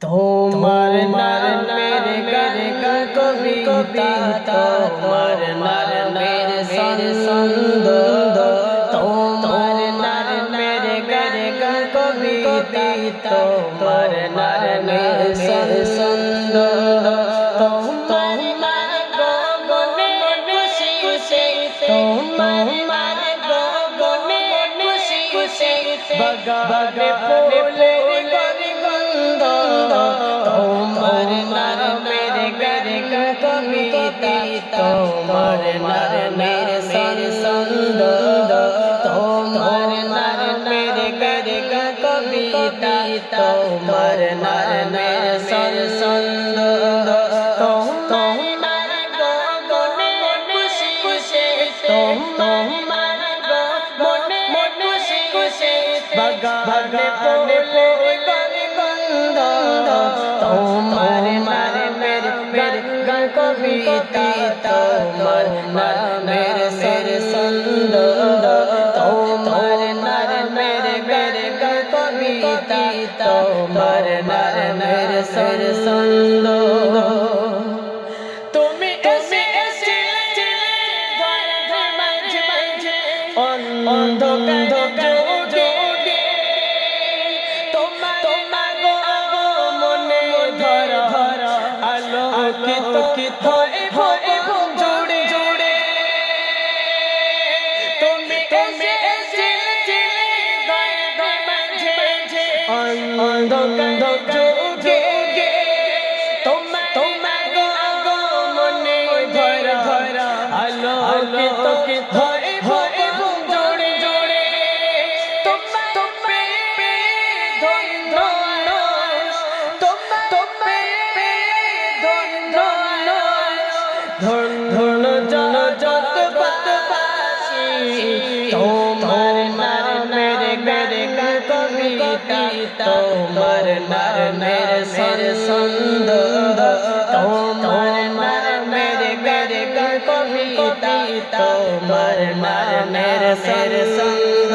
তোমার নার মেরে গরে কবিতা তোমার নার মেরে সর সন্দ তোমার নার মেরে গরে কবিতা তোমার নার মেরে সর সন্দ তোমার গগনে খুশি খুশি তোমার গগনে খুশি খুশি বগানে ফুলে তোমার নার মেরে সর সন্দ তোমার নার মেরে গরে কবিতা তোমার নার মেরে সর সন্দ তোমার গগনে খুশি খুশি তোমার গগনে খুশি খুশি বগানে ফুলে গরি মেরে কবিতা তোমার নার মেরে সর সন্দ তোমার নার মেরে মেরে কবিতা তোমার নার মেরে সর সন্দ তুমি মাঝে অন্ধকার তুমি ধন্য ধন্য জন তোমার নার মেরে সর সন্দ তোমার নার মেরে মেরে কবিতা, তোমার নার মেরে সর সন্দ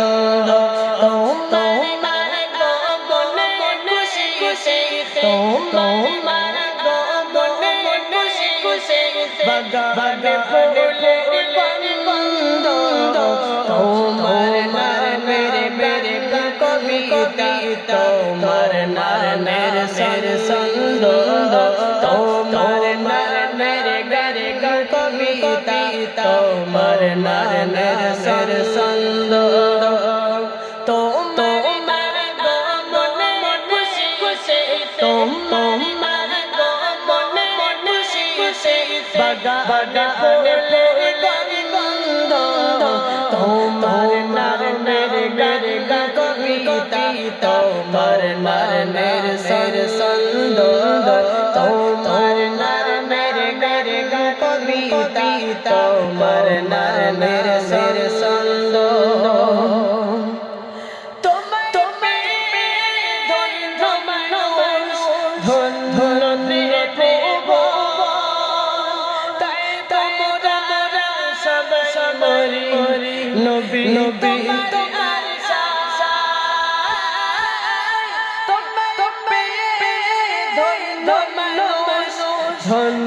তোমার গগনে খুশি খুশি, তোমার গগনে খুশি খুশি, বাগানে ফুলে বন্ধ, তোমার নার মেরে মেরে কবিতা, তোমার তোমার নার মেরে সর সন্দ তোমার গগনে খুশি খুশি তোমার গগনে খুশি খুশি ফুলে গরি গন্ধ তোমার নার মেরে গরে কবিতা তোমার নার সর কবিতা তোমার নার মেরে। সন্দ তোমায় তুমি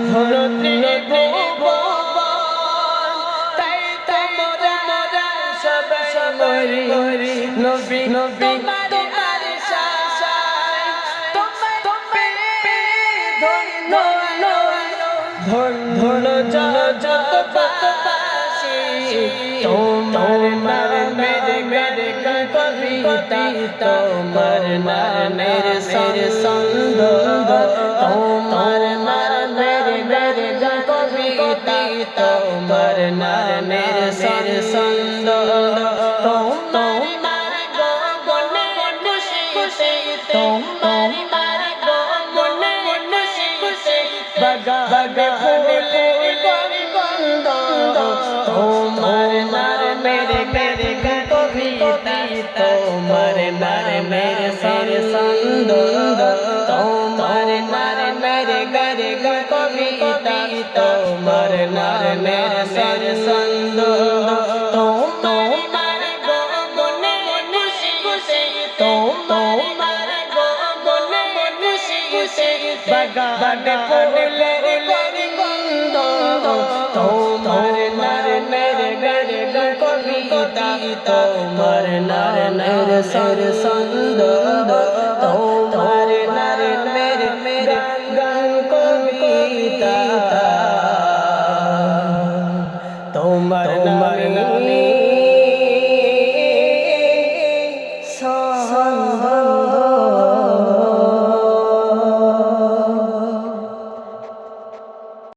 ধন্য তাই তোমরা সব সমরি নবী নবী ধন্য জন যত পাশি তোমার নার মেরে কবিতা, তোমার নার মেরে সর সন্দ, তোমার তোমার নার মেরে সর সন্দ তোমার গগনে খুশি খুশি তোমার গগনে খুশি খুশি বগা বগা ফুলে গরি গন্ধ তোমার নার মেরে কবিতা তোমার নার মেরে বাগানে ফুলের গন্ধ। তোমার নামের গান কবিতা তোমার নামের সর সন্দ